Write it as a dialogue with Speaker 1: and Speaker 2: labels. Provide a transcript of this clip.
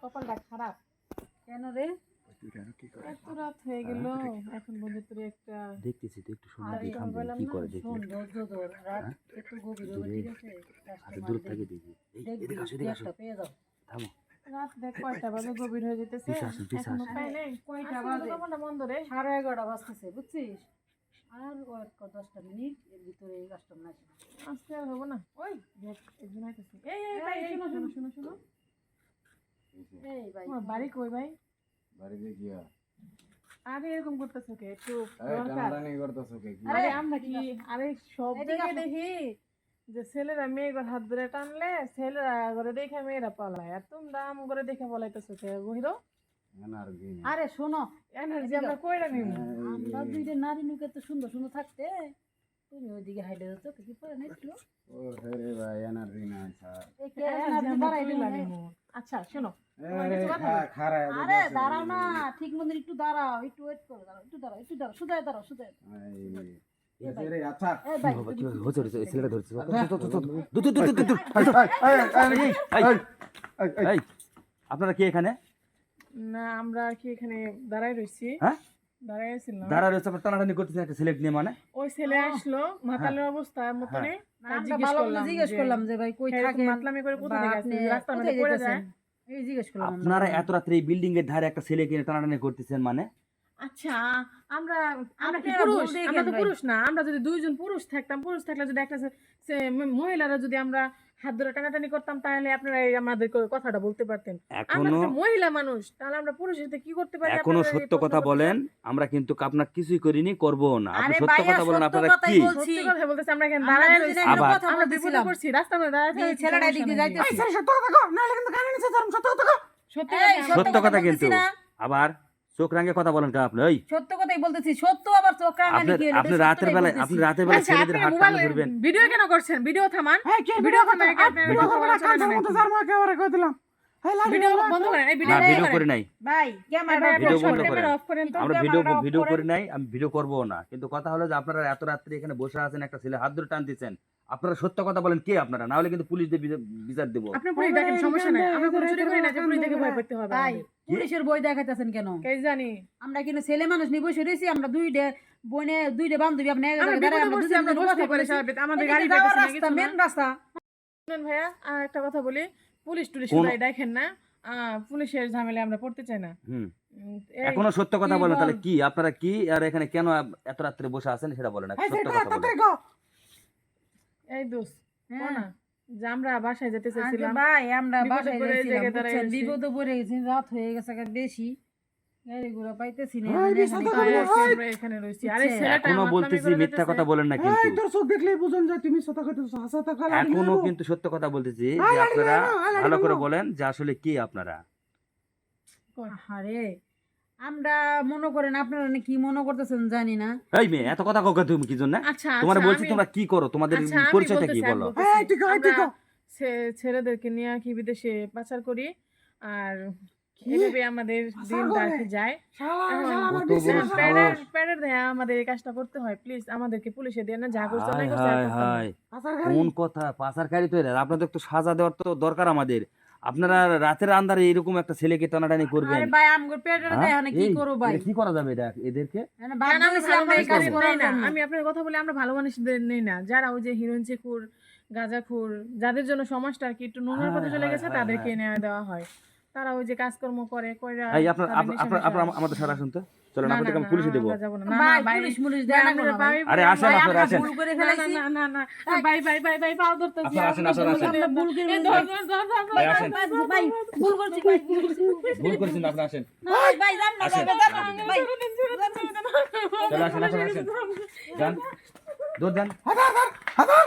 Speaker 1: কপালটা খারাপ।
Speaker 2: কেন রে?
Speaker 1: এত রাত হয়ে গেল। এখন পর্যন্ত একটা
Speaker 3: দেখতেছি তো একটু
Speaker 1: এই
Speaker 3: কি করে দেখি।
Speaker 2: শোন ধৈর্য ধর রাত একটু গভীর হবে
Speaker 3: দূরে-
Speaker 2: ঠিক আছে?
Speaker 3: হাতে দূর থেকে দেখি। এদিকে আসো এদিকে আসো। থামো।
Speaker 1: রাত দেখ কয়টা বাজে গভীর হয়ে যেতেছে?
Speaker 3: এখনও
Speaker 1: পাই নাই
Speaker 2: কয়টা বাজে?
Speaker 1: বন্ধ রে।
Speaker 2: সাড়ে এগারোটা বাজতেছে বুঝছিস? আর ওয়েট কর দশটা মিনিট এর ভিতরে কাস্টমার আসবে
Speaker 1: আজকে আর হব না। ওই দেখ একজন আইতেছে। এই এই ভাই এই, শোনো শোনো শোনো
Speaker 2: এই
Speaker 1: বাড়ি কই ভাই?
Speaker 4: বাড়িতে গিয়া।
Speaker 1: আরে এরকম করতেছো কে? একটু
Speaker 4: টানাটানি করতেছো কে?
Speaker 1: আরে আমরা কি আরে সব জায়গায় দেখি যে ছেলেরা মেয়েগুলো হাত ধরে টানলে ছেলেরা করে দেখে মেয়েরা পলায়। আর তোমরা আম করে দেখে পলাইতেছো কে বহিরো
Speaker 2: আরে শোনো
Speaker 1: এনার্জি আমরা কইরা নিব
Speaker 2: আমরা দুইটা নারী নুকে তো সুন্দর সুন্দর থাকতে। তুমি ওইদিকে হাইটে যাচ্ছ কি পরে না
Speaker 4: ও রে ভাই এনার্জি নাই স্যার।
Speaker 2: এই কে
Speaker 1: Energy
Speaker 2: এনার্জি বাড়াই দিলাম
Speaker 1: আচ্ছা শোনো
Speaker 4: আরে
Speaker 2: দাঁড়াও না ঠিক একটু দাঁড়াও একটু ওয়েট করো দাঁড়াও একটু দাঁড়াও একটু দাঁড়াও সুদায় দাঁড়াও সুদায়
Speaker 4: আচ্ছা হ্যাঁ।
Speaker 3: আপনারা কি এখানে
Speaker 1: না আমরা কি এখানে দাঁড়াই রইছি
Speaker 3: হ্যাঁ
Speaker 1: দাঁড়াই আছিলাম
Speaker 3: দাঁড়া রয়েছে আপনার টানাটানি করতেছেন একটা সিলেক্ট নিয়ে মানে
Speaker 1: ওই ছেলে আসলো মাতালের অবস্থা মতনে
Speaker 2: জিজ্ঞেস করলাম যে ভাই কই
Speaker 1: এরকম মাতলামি করে কোথা থেকে আসছে রাস্তার মধ্যে
Speaker 2: কোথায়
Speaker 1: পড়ে যায়
Speaker 3: আপনারা এত রাত্রে এই বিল্ডিং এর ধারে একটা ছেলে কিনে টানাটানি করতেছেন মানে?
Speaker 1: আচ্ছা আমরা আমরা কি পুরুষ? আমরা তো পুরুষ না আমরা যদি দুইজন পুরুষ থাকতাম পুরুষ থাকলে যদি একটা মহিলারা যদি আমরা হাত ধরে টানাটানি করতাম তাহলে আপনারা আমাদের কথাটা বলতে পারতেন। আমরা
Speaker 3: এখনও
Speaker 1: তো মহিলা মানুষ তাহলে আমরা পুরুষের কি করতে পারি? এখনও
Speaker 3: সত্য কথা বলেন আমরা কিন্তু আপনার কিছুই করিনি করব না। আপনি সত্য কথা বলেন
Speaker 2: সত্য
Speaker 3: আপনারা কি।
Speaker 1: সত্যি কথা বলতেছি আমরা
Speaker 2: আমরা
Speaker 1: দাঁড়ায়
Speaker 2: কথা
Speaker 1: আমরা বিপদে পড়ছি রাস্তার মধ্যে দাঁড়ায়
Speaker 2: যে
Speaker 1: থাকি,
Speaker 2: ছেলেটা
Speaker 1: সমস্যা
Speaker 2: এদিকে
Speaker 1: নেই।
Speaker 2: যাইতেছে।
Speaker 1: সত্যি
Speaker 2: এই,
Speaker 1: কথা
Speaker 3: সত্য কথা কিন্তু। আবার চোখ রাঙে কথা বলেন কেন আপনি? ওই
Speaker 2: সত্য কথাই বলতেছি সত্য আবার চোখ রাঙানি কি
Speaker 3: আপনি রাতের বেলায়
Speaker 2: বলতেছি।
Speaker 3: আপনি রাতের
Speaker 1: আচ্ছা,
Speaker 3: ছেলেদের হাত টান ধরবেন।
Speaker 1: ভিডিও কেন করছেন? ভিডিও থামান। ভিডিও থামান ভিডিও ভিডিও বন্ধ করেন এই
Speaker 3: না
Speaker 1: ভিডিও
Speaker 3: ভিডিও করে নাই।
Speaker 2: ভাই ক্যামেরা
Speaker 3: ভিডিও বন্ধ করেন।
Speaker 1: ক্যামেরা অফ করেন তো
Speaker 3: আমরা ভিডিও ভিডিও করে নাই আমি ভিডিও করব না। কিন্তু কথা হলো যে আপনারা এত রাত্রে এখানে বসে আছেন একটা ছেলে হাত ধরে টান দিচ্ছেন আপনারা সত্য কথা বলেন কে আপনারা? না হলে কিন্তু পুলিশ দিয়ে বিচার- দেবো।
Speaker 1: আপনি পুলিশ দেখেন সমস্যা নাই। আমরা কোনো চুরি করি না যে পুলিশ দেখে ভয় পেতে হবে
Speaker 2: ভাই
Speaker 1: আমাদের।
Speaker 2: পুলিশের বই দেখাইতেছেন কেন?
Speaker 1: কে জানি।
Speaker 2: আমরা কিন্তু ছেলে মানুষ নিয়ে বসে রয়েছি আমরা দুইটা বোনে দুইটা বান্ধবী আপনি।
Speaker 1: আমাদের গাড়ি
Speaker 2: রাস্তা মেন রাস্তা।
Speaker 1: ভাইয়া আর একটা কথা বলি পুলিশ টুলিশ দেখেন না আহ, পুলিশের ঝামেলা আমরা পড়তে চাই না।
Speaker 3: এখনও সত্য কথা বলেন তাহলে কি? আপনারা কি? আর এখানে কেন এত রাত্রে বসে আছেন সেটা বলেন একটা সত্য কথা বলেন।
Speaker 1: এই দোষ
Speaker 2: হ্যাঁ।
Speaker 1: না? যে আমরা বাসায় যেতে চাইছিলাম।
Speaker 2: ভাই আমরা বাসায়। বিপদে পড়ে গেছি রাত হয়ে গেছে গা বেশি। গাড়ি ঘোড়া পাইতেছি না
Speaker 5: ভাই, বিশ
Speaker 2: এখানে
Speaker 5: হাজার
Speaker 1: তাই
Speaker 2: কি
Speaker 1: আজকে
Speaker 2: করছি?
Speaker 1: আমরা এখানে রয়েছি। আরে
Speaker 2: বুঝছে?
Speaker 1: ছেলেটা
Speaker 3: বলতেছি মিথ্যা কথা বলেন না
Speaker 5: এই
Speaker 3: কিন্তু
Speaker 5: দর্শক দেখলেই বুঝুন যে তুমি সত্য কথা হাসা টাকা
Speaker 3: এখনও কিন্তু সত্য কথা বলতেছি যে আপনারা ভালো করে বলেন যে আসলে কি আপনারা।
Speaker 2: আরে আমরা মনে করেন আপনারা কি মনে করতেছেন জানি না।
Speaker 3: এই মেয়ে এত কথা কাউকে তুমি কি জন্য?
Speaker 1: আচ্ছা
Speaker 3: তোমার
Speaker 1: আচ্ছা,
Speaker 3: বলছি তোমরা কি করো? তোমাদের
Speaker 1: আচ্ছা,
Speaker 3: পরিচয়টা কি বলো?
Speaker 1: ছেলেদেরকে নিয়ে কি বিদেশে পাচার করি আর? এভাবে আমাদের? কি যায়।
Speaker 5: আছে।
Speaker 1: প্যাডের প্যাডের দেয়া আমাদের এই কাজটা করতে হয় প্লিজ আমাদেরকে পুলিশে দিয়ে না যা করছে।
Speaker 3: কোন কথা? পাচারকারী তো এরা আপনাদের একটু সাজা দেওয়ার তো দরকার আমাদের। আপনারা রাতের আন্ধারে এরকম একটা ছেলেকে টানাটানি করবেন
Speaker 2: আরে ভাই আমগো পেটের
Speaker 3: হ্যাঁ?
Speaker 2: না কি করব ভাই
Speaker 3: কি করা যাবে এটা এদেরকে।
Speaker 1: আমি আপনার কথা বলি আমরা ভালো মানুষ নেই না যারা ওই যে হিরোইন চেকুর গাজাখুর যাদের জন্য সমাজটা আর কি একটু নোংরার পথে
Speaker 3: হ্যাঁ,
Speaker 1: চলে
Speaker 3: হ্যাঁ,
Speaker 1: গেছে তাদেরকে। নেওয়া দেওয়া হয় তারা ওই যে কাজকর্ম করে কইরা
Speaker 3: এই আপনার। আমাদের সাথে আসুন তো চলেন আমি পুলিশে
Speaker 1: না,
Speaker 3: দেবো
Speaker 1: আমরা যাব না। না,
Speaker 2: ভাই পুলিশ মুলিশ
Speaker 1: ভাই,
Speaker 2: দেয় না
Speaker 1: আমরা
Speaker 2: কোনো
Speaker 1: ভাই-
Speaker 2: ভাই।
Speaker 3: আরে আসেন আপনারা আসেন
Speaker 2: ভুল করে ফেলাইছি
Speaker 1: না, না, না, না, ভাই, ভাই, ভাই, ভাই, পাও ধরতেছি,
Speaker 3: আপনারা আসেন, আসেন, আসেন।
Speaker 2: ভুল করে
Speaker 1: এই
Speaker 2: ফেলাইছি।
Speaker 1: ধর, ধর, ধর, ধর, ধর,
Speaker 3: ভাই, আসেন।
Speaker 2: ভাই, ভাই, ভুল করছি ভাই, ভুল করছি, ভুল করছি।
Speaker 3: ভুল করেছেন আপনি আসেন
Speaker 2: ভাই, ভাই, যান না, ভাই, যান না, ভাই।
Speaker 3: চলে আসেন আসেন আসেন যান দৌড় যান
Speaker 5: হাজার হাজার হাজার